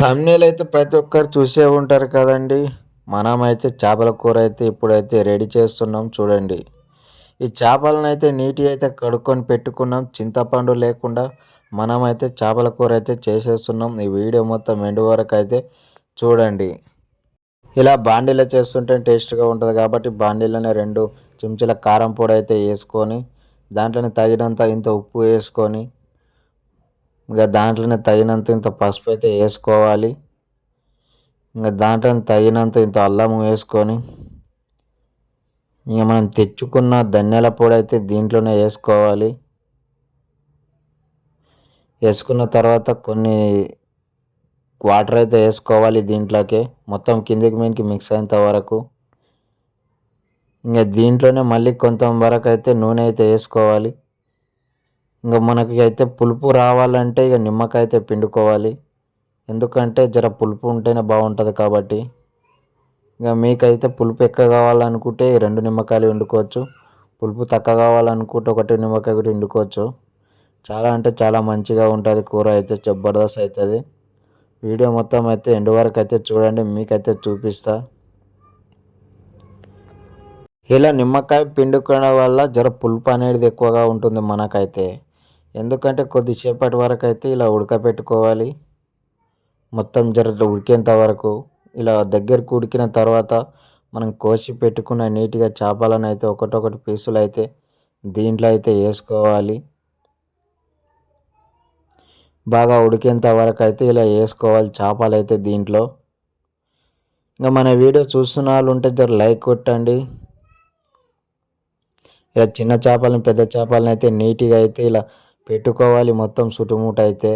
thumbnail అయితే ప్రతి ఒక్కరు చూసే ఉంటారు కదండి. మనమైతే చేపల కూర అయితే ఇప్పుడైతే రెడీ చేస్తున్నాం చూడండి. ఈ చేపలను అయితే నీట్గా అయితే కడుక్కొని పెట్టుకున్నాం. చింతపండు లేకుండా మనమైతే చేపల కూర అయితే చేసేస్తున్నాం. ఈ వీడియో మొత్తం ఎండు వరకు అయితే చూడండి. ఇలా బాండీలో చేస్తుంటే టేస్ట్గా ఉంటుంది కాబట్టి బాండీలోనే రెండు చెంచాల కారం పొడి అయితే వేసుకొని దాంట్లోనే తగినంత ఇంత ఉప్పు వేసుకొని ఇంకా దాంట్లోనే తగినంత ఇంత పసుపు అయితే వేసుకోవాలి. ఇంకా దాంట్లో తగినంత ఇంత అల్లం వేసుకొని ఇంకా మనం తెచ్చుకున్న ధనియాల పొడి అయితే దీంట్లోనే వేసుకోవాలి. వేసుకున్న తర్వాత కొన్ని వాటర్ అయితే వేసుకోవాలి దీంట్లోకే. మొత్తం కిందికి మీనికి మిక్స్ అయ్యేంత వరకు. ఇంకా దీంట్లోనే మళ్ళీ కొంత వరకు అయితే నూనె అయితే వేసుకోవాలి. ఇంకా మనకి అయితే పులుపు రావాలంటే ఇక నిమ్మకాయ అయితే పిండుకోవాలి. ఎందుకంటే జర పులుపు ఉంటేనే బాగుంటుంది కాబట్టి. ఇక మీకైతే పులుపు ఎక్కువ కావాలనుకుంటే రెండు నిమ్మకాయలు వండుకోవచ్చు పులుపు తక్కువ కావాలనుకుంటే ఒకటి నిమ్మకాయ కూడా వండుకోవచ్చు చాలా అంటే చాలా మంచిగా ఉంటుంది కూర అయితే జబర్దస్త్ అవుతుంది వీడియో మొత్తం అయితే ఎండు వరకు అయితే చూడండి మీకైతే చూపిస్తా. ఇలా నిమ్మకాయ పిండుకోవడం వల్ల జర పులుపు అనేది ఎక్కువగా ఉంటుంది మనకైతే. ఎందుకంటే కొద్దిసేపటి వరకు అయితే ఇలా ఉడకపెట్టుకోవాలి. మొత్తం జర ఉడికేంత వరకు ఇలా దగ్గరకు ఉడికిన తర్వాత మనం కోసి పెట్టుకున్న నీట్గా చేపలను అయితే ఒకటొకటి పీసులు అయితే దీంట్లో అయితే వేసుకోవాలి. బాగా ఉడికేంత వరకు అయితే ఇలా వేసుకోవాలి చేపలు అయితే దీంట్లో. ఇంకా మన వీడియో చూస్తున్న వాళ్ళు ఉంటే జర లైక్ కొట్టండి. ఇలా చిన్న చేపలను పెద్ద చేపలను అయితే నీట్గా అయితే ఇలా పెట్టుకోవాలి మొత్తం చుట్టుముట్టు అయితే.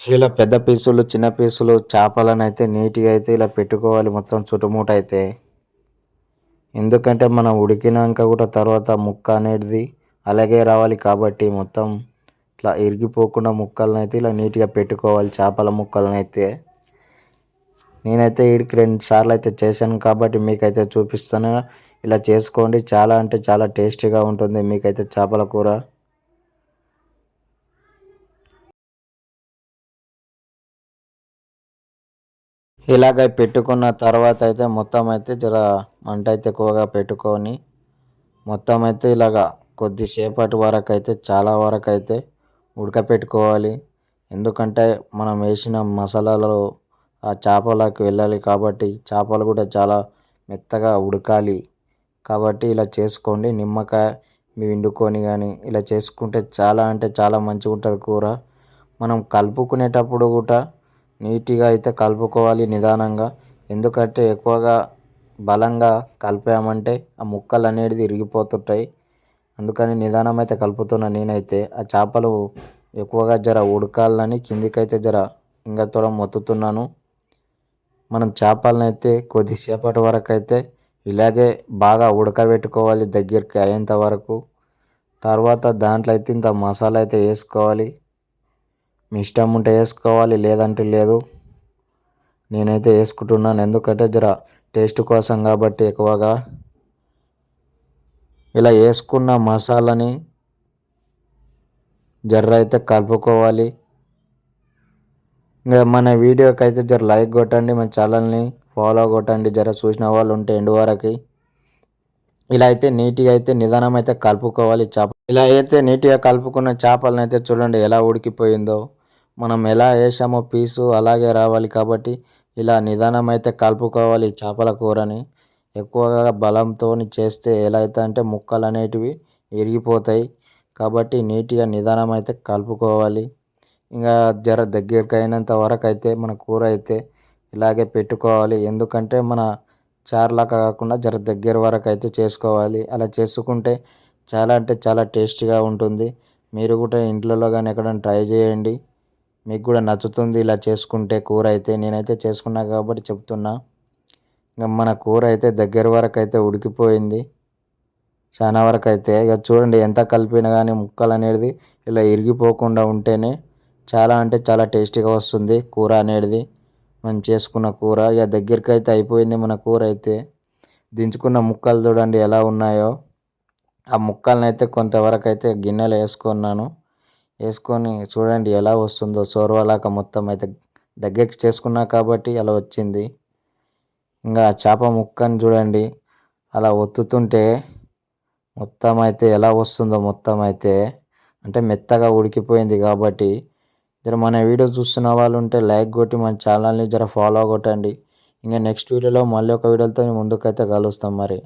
ఇలా పెద్ద పీసులు చిన్న పీసులు చేపలను అయితే నీట్గా అయితే ఇలా పెట్టుకోవాలి మొత్తం చుట్టుముట్ట అయితే. ఎందుకంటే మనం ఉడికినాక కూడా తర్వాత ముక్క అనేది అలాగే రావాలి కాబట్టి మొత్తం ఇట్లా ఇరిగిపోకుండా ముక్కలను అయితే ఇలా నీట్గా పెట్టుకోవాలి చేపల ముక్కలను అయితే. నేనైతే వీడికి రెండు సార్లు అయితే చేశాను కాబట్టి మీకైతే చూపిస్తాను. ఇలా చేసుకోండి. చాలా అంటే చాలా టేస్టీగా ఉంటుంది. మీకైతే చేపల కూర. ఇలాగ పెట్టుకున్న తర్వాత అయితే మొత్తం అయితే జర మంట అయితే ఎక్కువగా పెట్టుకొని మొత్తం అయితే ఇలాగ కొద్దిసేపటి వరకు అయితే చాలా వరకు అయితే ఉడకపెట్టుకోవాలి. ఎందుకంటే మనం వేసిన మసాలాలో ఆ చేపలకు వెళ్ళాలి కాబట్టి చేపలు కూడా చాలా మెత్తగా ఉడకాలి. కాబట్టి ఇలా చేసుకోండి. నిమ్మకాయ వండుకొని కానీ ఇలా చేసుకుంటే చాలా అంటే చాలా మంచిగా ఉంటుంది కూర. మనం కలుపుకునేటప్పుడు కూడా నీట్గా అయితే కలుపుకోవాలి నిదానంగా. ఎందుకంటే ఎక్కువగా బలంగా కలిపామంటే ఆ ముక్కలు అనేది ఇరిగిపోతుంటాయి. అందుకని నిదానం అయితే కలుపుతున్నా నేనైతే. ఆ చేపలు ఎక్కువగా జర ఉడకాలని కిందికైతే జర ఇంకా తోడ మొత్తుతున్నాను. మనం చేపలను అయితే కొద్దిసేపటి వరకు అయితే ఇలాగే బాగా ఉడకబెట్టుకోవాలి దగ్గరికి అయ్యేంత వరకు. తర్వాత దాంట్లో అయితే ఇంత మసాలా అయితే వేసుకోవాలి. మీ ఇష్టం ఉంటే వేసుకోవాలి లేదంటే లేదు. నేనైతే వేసుకుంటున్నాను. ఎందుకంటే జర టేస్ట్ కోసం కాబట్టి ఎక్కువగా. ఇలా వేసుకున్న మసాలాని జర్ర అయితే కలుపుకోవాలి. ఇంకా మన వీడియోకి అయితే జర లైక్ కొట్టండి మన ఛానల్ని. ఫాలో కొట్టండి. జర చూసిన వాళ్ళు ఉంటే ఎండు వరకు. ఇలా అయితే నీట్గా అయితే నిదానం అయితే కలుపుకోవాలి. చేప ఇలా అయితే నీట్గా కలుపుకున్న చేపలను అయితే చూడండి ఎలా ఉడికిపోయిందో. మనం ఎలా వేసామో పీసు అలాగే రావాలి కాబట్టి ఇలా నిదానం అయితే కలుపుకోవాలి చేపల కూరని. ఎక్కువగా బలంతో చేస్తే ఎలా అయితే అంటే ముక్కలు అనేటివి విరిగిపోతాయి కాబట్టి నీట్గా నిదానం అయితే కలుపుకోవాలి. ఇంకా జర దగ్గరికి అయినంత వరకు అయితే మన కూర అయితే ఇలాగే పెట్టుకోవాలి. ఎందుకంటే మన చారులాగా కాకుండా జర దగ్గర వరకు అయితే చేసుకోవాలి. అలా చేసుకుంటే చాలా అంటే చాలా టేస్టీగా ఉంటుంది. మీరు కూడా ఇంట్లో కానీ ఎక్కడైనా ట్రై చేయండి. మీకు కూడా నచ్చుతుంది ఇలా చేసుకుంటే కూర అయితే. నేనైతే చేసుకున్నా కాబట్టి చెప్తున్నా. ఇంకా మన కూర అయితే దగ్గర వరకు అయితే ఉడికిపోయింది. చాలా వరకు అయితే. ఇక చూడండి ఎంత కలిపినా కానీ ముక్కలు అనేది ఇలా ఇరిగిపోకుండా ఉంటేనే చాలా అంటే చాలా టేస్టీగా వస్తుంది కూర అనేది. మనం చేసుకున్న కూర ఇక దగ్గరికి అయితే అయిపోయింది మన కూర అయితే. దించుకున్న ముక్కలు చూడండి ఎలా ఉన్నాయో. ఆ ముక్కల్ని అయితే కొంతవరకు అయితే గిన్నెలో వేసుకున్నాను. వేసుకొని చూడండి ఎలా వస్తుందో. సోర్వలాక మొత్తం అయితే దగ్గరికి చేసుకున్నా కాబట్టి అలా వచ్చింది. ఇంకా చేప ముక్కని చూడండి. అలా ఒత్తుతుంటే మొత్తం అయితే ఎలా వస్తుందో మొత్తం అయితే. అంటే మెత్తగా ఉడికిపోయింది కాబట్టి జర మన వీడియో చూస్తున్న వాళ్ళు ఉంటే లైక్ కొట్టి మన ఛానల్ని జర ఫాలో కొట్టండి. ఇంకా నెక్స్ట్ వీడియోలో మళ్ళీ ఒక వీడియోతో ముందుకైతే కలుస్తాం మరి.